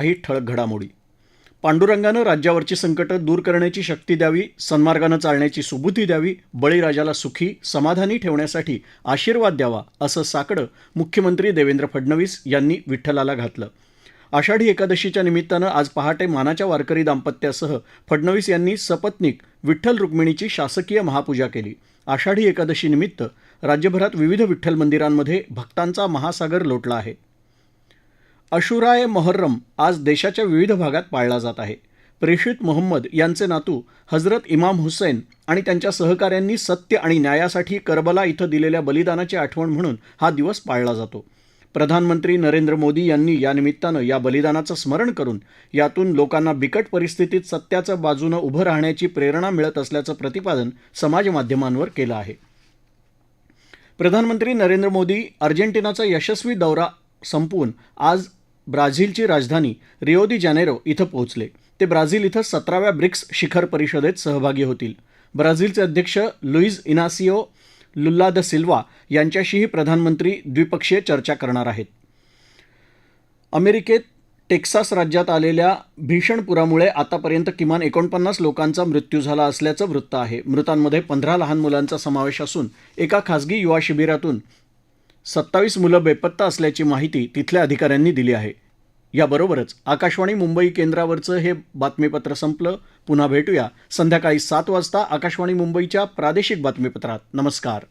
काही ठळक घडामोडी. पांडुरंगानं राज्यावरची संकटं दूर करण्याची शक्ती द्यावी सन्मार्गानं चालण्याची सुबुद्धी द्यावी बळीराजाला सुखी समाधानी ठेवण्यासाठी आशीर्वाद द्यावा असं साकडं मुख्यमंत्री देवेंद्र फडणवीस यांनी विठ्ठलाला घातलं. आषाढी एकादशीच्या निमित्तानं आज पहाटे मानाच्या वारकरी दाम्पत्यासह फडणवीस यांनी सपत्नीक विठ्ठल रुक्मिणीची शासकीय महापूजा केली. आषाढी एकादशी निमित्त राज्यभरात विविध विठ्ठल मंदिरांमध्ये भक्तांचा महासागर लोटला आहे. अशुराय मोहर्रम आज देशाच्या विविध भागात पाळला जात आहे. प्रेषित मोहम्मद यांचे नातू हजरत इमाम हुसैन आणि त्यांच्या सहकाऱ्यांनी सत्य आणि न्यायासाठी करबला इथं दिलेल्या बलिदानाची आठवण म्हणून हा दिवस पाळला जातो. प्रधानमंत्री नरेंद्र मोदी यांनी या निमित्तानं या बलिदानाचं स्मरण करून यातून लोकांना बिकट परिस्थितीत सत्याच्या बाजूनं उभं राहण्याची प्रेरणा मिळत असल्याचं प्रतिपादन समाजमाध्यमांवर केलं आहे. प्रधानमंत्री नरेंद्र मोदी अर्जेंटिनाचा यशस्वी दौरा संपवून आज ब्राझीलची राजधानी रिओ दी जानेरो इथं पोहोचले. ते ब्राझील इथं सतराव्या ब्रिक्स शिखर परिषदेत सहभागी होतील. ब्राझीलचे अध्यक्ष Luiz Inacio Lula da Silva यांच्याशीही प्रधानमंत्री द्विपक्षीय चर्चा करणार आहेत. अमेरिकेत टेक्सास राज्यात आलेल्या भीषण पुरामुळे आतापर्यंत किमान एकोणपन्नास लोकांचा मृत्यू झाला असल्याचं वृत्त आहे. मृतांमध्ये पंधरा लहान मुलांचा समावेश असून एका खासगी युवा शिबिरातून सत्तावीस मुलं बेपत्ता असल्याची माहिती तिथल्या अधिकाऱ्यांनी दिली आहे. याबरोबरच आकाशवाणी मुंबई केंद्रावरचं हे बातमीपत्र संपलं. पुन्हा भेटूया. संध्याकाळी सात वाजता आकाशवाणी मुंबईच्या प्रादेशिक बातमीपत्रात. नमस्कार.